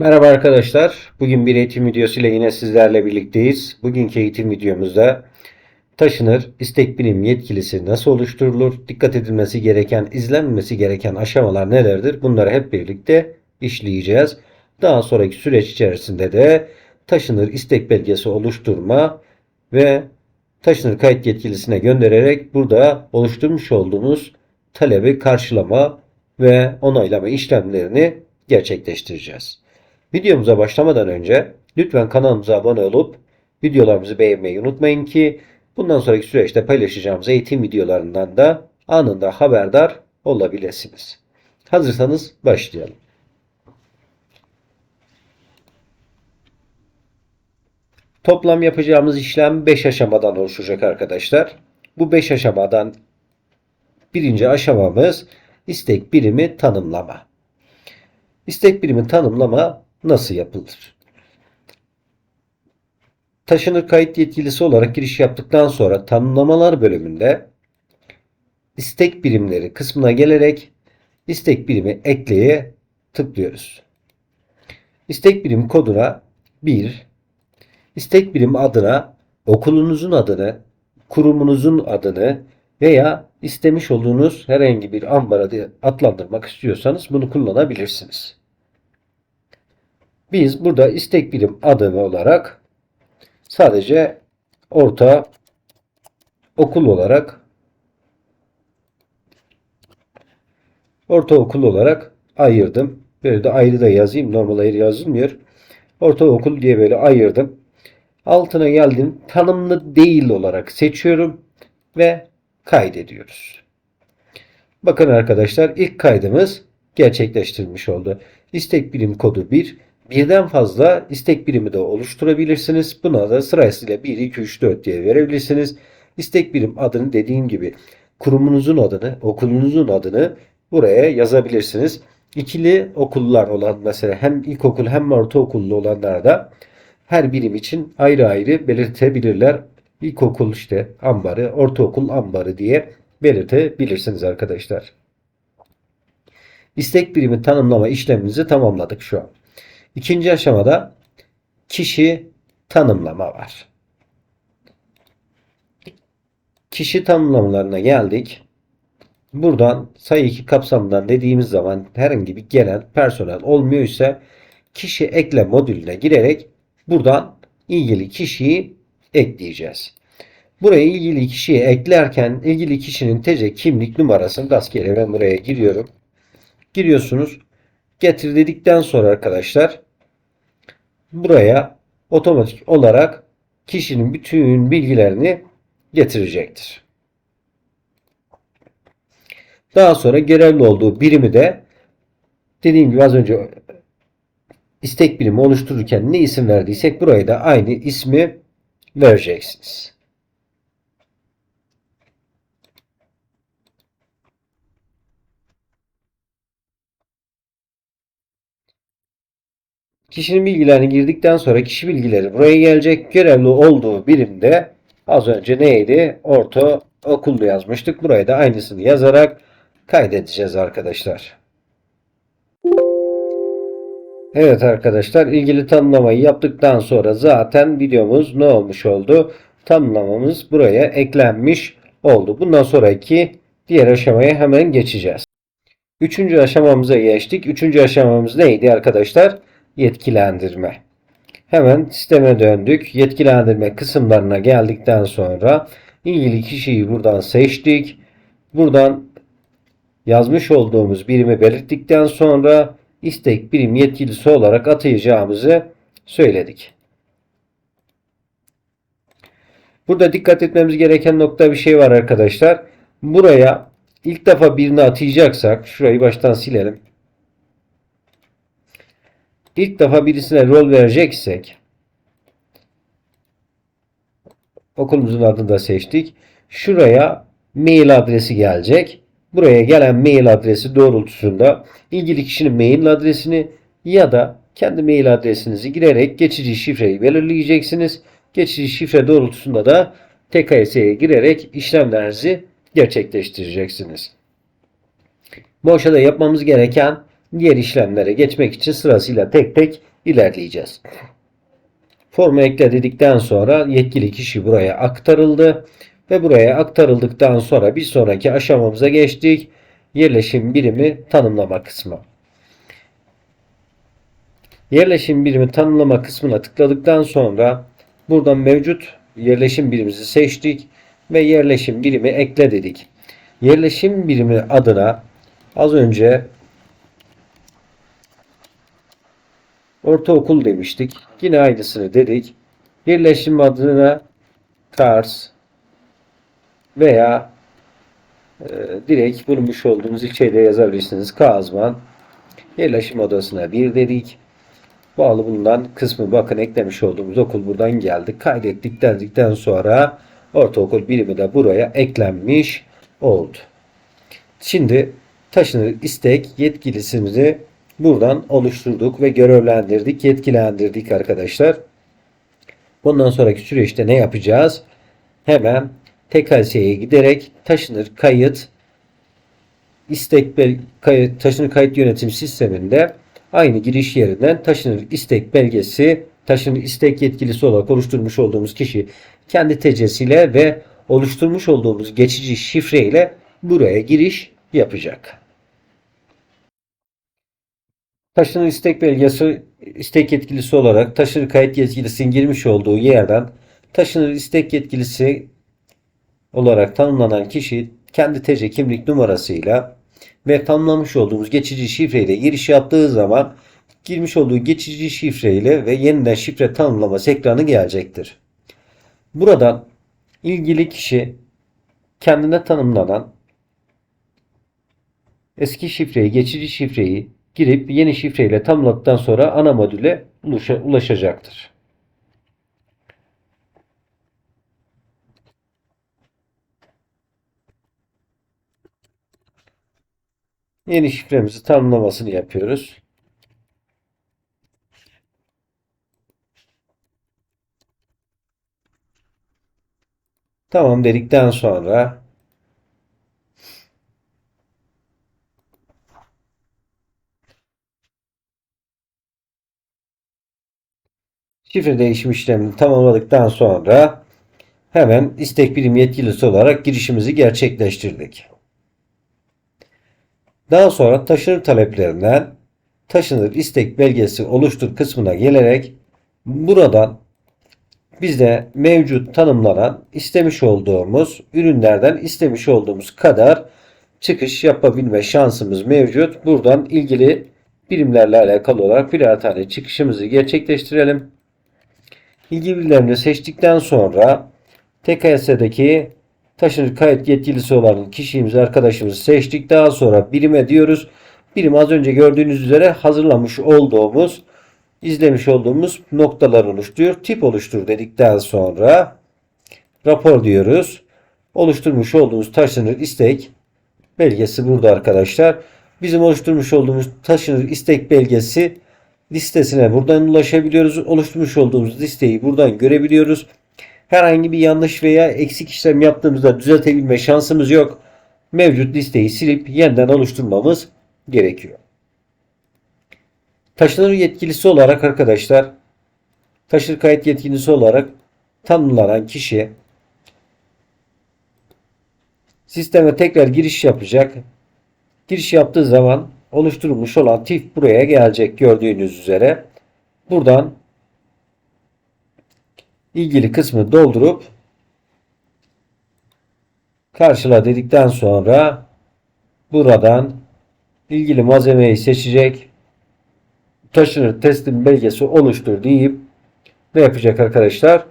Merhaba arkadaşlar. Bugün bir eğitim videosu ile yine sizlerle birlikteyiz. Bugünkü eğitim videomuzda taşınır istek birim yetkilisi nasıl oluşturulur? Dikkat edilmesi gereken, izlenmesi gereken aşamalar nelerdir? Bunları hep birlikte işleyeceğiz. Daha sonraki süreç içerisinde de taşınır istek belgesi oluşturma ve taşınır kayıt yetkilisine göndererek burada oluşturmuş olduğumuz talebi karşılama ve onaylama işlemlerini gerçekleştireceğiz. Videomuza başlamadan önce lütfen kanalımıza abone olup videolarımızı beğenmeyi unutmayın ki bundan sonraki süreçte paylaşacağımız eğitim videolarından da anında haberdar olabilirsiniz. Hazırsanız başlayalım. Toplam yapacağımız işlem 5 aşamadan oluşacak arkadaşlar. Bu 5 aşamadan birinci aşamamız istek birimi tanımlama. İstek birimi tanımlama nasıl yapılır? Taşınır kayıt yetkilisi olarak giriş yaptıktan sonra tanımlamalar bölümünde istek birimleri kısmına gelerek istek birimi ekleye tıklıyoruz. İstek birim koduna 1, istek birim adına okulunuzun adını, kurumunuzun adını veya istemiş olduğunuz herhangi bir ambarı adlandırmak istiyorsanız bunu kullanabilirsiniz. Biz burada istek birim adını olarak sadece orta okul olarak ortaokul olarak ayırdım. Böyle de ayrı da yazayım. Normal ayrı yazılmıyor. Ortaokul diye böyle ayırdım. Altına geldim. Tanımlı değil olarak seçiyorum ve kaydediyoruz. Bakın arkadaşlar ilk kaydımız gerçekleştirilmiş oldu. İstek birim kodu 1. Birden fazla istek birimi de oluşturabilirsiniz. Buna da sırasıyla 1, 2, 3, 4 diye verebilirsiniz. İstek birim adını dediğim gibi kurumunuzun adını, okulunuzun adını buraya yazabilirsiniz. İkili okullar olan mesela hem ilkokul hem ortaokullu olanlar da her birim için ayrı ayrı belirtebilirler. İlkokul işte ambarı, ortaokul ambarı diye belirtebilirsiniz arkadaşlar. İstek birimi tanımlama işlemimizi tamamladık şu an. İkinci aşamada kişi tanımlama var. Kişi tanımlamalarına geldik. Buradan sayı 2 kapsamından dediğimiz zaman herhangi bir gelen personel olmuyorsa kişi ekle modülüne girerek buradan ilgili kişiyi ekleyeceğiz. Buraya ilgili kişiyi eklerken ilgili kişinin TC kimlik numarasını rastgele ben buraya giriyorum. Giriyorsunuz. Getir dedikten sonra arkadaşlar buraya otomatik olarak kişinin bütün bilgilerini getirecektir. Daha sonra görevli olduğu birimi de dediğim gibi az önce istek birimi oluştururken ne isim verdiysek buraya da aynı ismi vereceksiniz. Kişinin bilgilerini girdikten sonra kişi bilgileri buraya gelecek. Görevli olduğu birimde az önce neydi? Orta okulda yazmıştık. Buraya da aynısını yazarak kaydedeceğiz arkadaşlar. Evet arkadaşlar ilgili tanımlamayı yaptıktan sonra zaten videomuz ne olmuş oldu? Tanımlamamız buraya eklenmiş oldu. Bundan sonraki diğer aşamaya hemen geçeceğiz. Üçüncü aşamamıza geçtik. Üçüncü aşamamız neydi arkadaşlar? Yetkilendirme. Hemen sisteme döndük. Yetkilendirme kısımlarına geldikten sonra ilgili kişiyi buradan seçtik. Buradan yazmış olduğumuz birimi belirttikten sonra istek birim yetkilisi olarak atayacağımızı söyledik. Burada dikkat etmemiz gereken nokta bir şey var arkadaşlar. Buraya ilk defa birini atayacaksak şurayı baştan silelim. İlk defa birisine rol vereceksek okulumuzun adını da seçtik. Şuraya mail adresi gelecek. Buraya gelen mail adresi doğrultusunda ilgili kişinin mail adresini ya da kendi mail adresinizi girerek geçici şifreyi belirleyeceksiniz. Geçici şifre doğrultusunda da TKS'ye girerek işlemlerinizi gerçekleştireceksiniz. Bu aşamada yapmamız gereken diğer işlemlere geçmek için sırasıyla tek tek ilerleyeceğiz. Formu ekle dedikten sonra yetkili kişi buraya aktarıldı ve buraya aktarıldıktan sonra bir sonraki aşamamıza geçtik. Yerleşim birimi tanımlama kısmı. Yerleşim birimi tanımlama kısmına tıkladıktan sonra buradan mevcut yerleşim birimimizi seçtik ve yerleşim birimi ekle dedik. Yerleşim birimi adına az önce ortaokul demiştik. Yine aynısını dedik. Yerleşim adına Kars veya e, direkt bulmuş olduğunuz ilçeyle yazabilirsiniz. Kazman yerleşim odasına bir dedik. Bağlı bulunan kısmı bakın eklemiş olduğumuz okul buradan geldi. Kaydettik dedikten sonra ortaokul birimi de buraya eklenmiş oldu. Şimdi taşınır istek yetkilisimizi buradan oluşturduk ve görevlendirdik, yetkilendirdik arkadaşlar. Bundan sonraki süreçte ne yapacağız? Hemen TKS'ye giderek taşınır kayıt istek bel kayıt, taşınır kayıt yönetim sisteminde aynı giriş yerinden taşınır istek belgesi taşınır istek yetkilisi olarak oluşturmuş olduğumuz kişi kendi TC'siyle ve oluşturmuş olduğumuz geçici şifreyle buraya giriş yapacak. Taşınır istek belgesi istek yetkilisi olarak taşınır kayıt yetkilisinin girmiş olduğu yerden taşınır istek yetkilisi olarak tanımlanan kişi kendi TC kimlik numarasıyla ve tanımlamış olduğumuz geçici şifreyle giriş yaptığı zaman girmiş olduğu geçici şifreyle ve yeniden şifre tanımlaması ekranı gelecektir. Buradan ilgili kişi kendine tanımlanan eski şifreyi, geçici şifreyi girip yeni şifreyle tamamladıktan sonra ana modüle ulaşacaktır. Yeni şifremizi tanımlamasını yapıyoruz. Tamam dedikten sonra şifre değişim işlemini tamamladıktan sonra hemen istek birim yetkilisi olarak girişimizi gerçekleştirdik. Daha sonra taşınır taleplerinden taşınır istek belgesi oluştur kısmına gelerek buradan bizde mevcut tanımlanan istemiş olduğumuz ürünlerden istemiş olduğumuz kadar çıkış yapabilme şansımız mevcut. Buradan ilgili birimlerle alakalı olarak birer tane çıkışımızı gerçekleştirelim. İlgi birimlerini seçtikten sonra TKS'deki taşınır kayıt yetkilisi olan kişimizi arkadaşımızı seçtik. Daha sonra birime diyoruz. Birim az önce gördüğünüz üzere hazırlamış olduğumuz izlemiş olduğumuz noktalar oluşturuyor. Tip oluştur dedikten sonra rapor diyoruz. Oluşturmuş olduğumuz taşınır istek belgesi burada arkadaşlar. Bizim oluşturmuş olduğumuz taşınır istek belgesi listesine buradan ulaşabiliyoruz. Oluşturmuş olduğumuz listeyi buradan görebiliyoruz. Herhangi bir yanlış veya eksik işlem yaptığımızda düzeltebilme şansımız yok. Mevcut listeyi silip yeniden oluşturmamız gerekiyor. Taşınır yetkilisi olarak arkadaşlar taşır kayıt yetkilisi olarak tanımlanan kişi sisteme tekrar giriş yapacak. Giriş yaptığı zaman oluşturulmuş olan TIF buraya gelecek gördüğünüz üzere. Buradan ilgili kısmı doldurup karşıla dedikten sonra buradan ilgili malzemeyi seçecek taşınır teslim belgesi oluştur deyip ne yapacak arkadaşlar?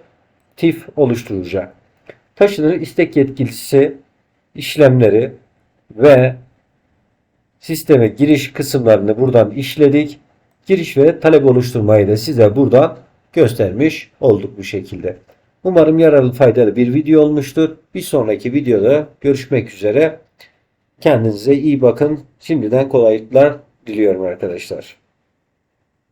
TIF oluşturacak. Taşınır istek yetkilisi işlemleri ve sisteme giriş kısımlarını buradan işledik. Giriş ve talep oluşturmayı da size buradan göstermiş olduk bu şekilde. Umarım yararlı faydalı bir video olmuştur. Bir sonraki videoda görüşmek üzere. Kendinize iyi bakın. Şimdiden kolaylıklar diliyorum arkadaşlar.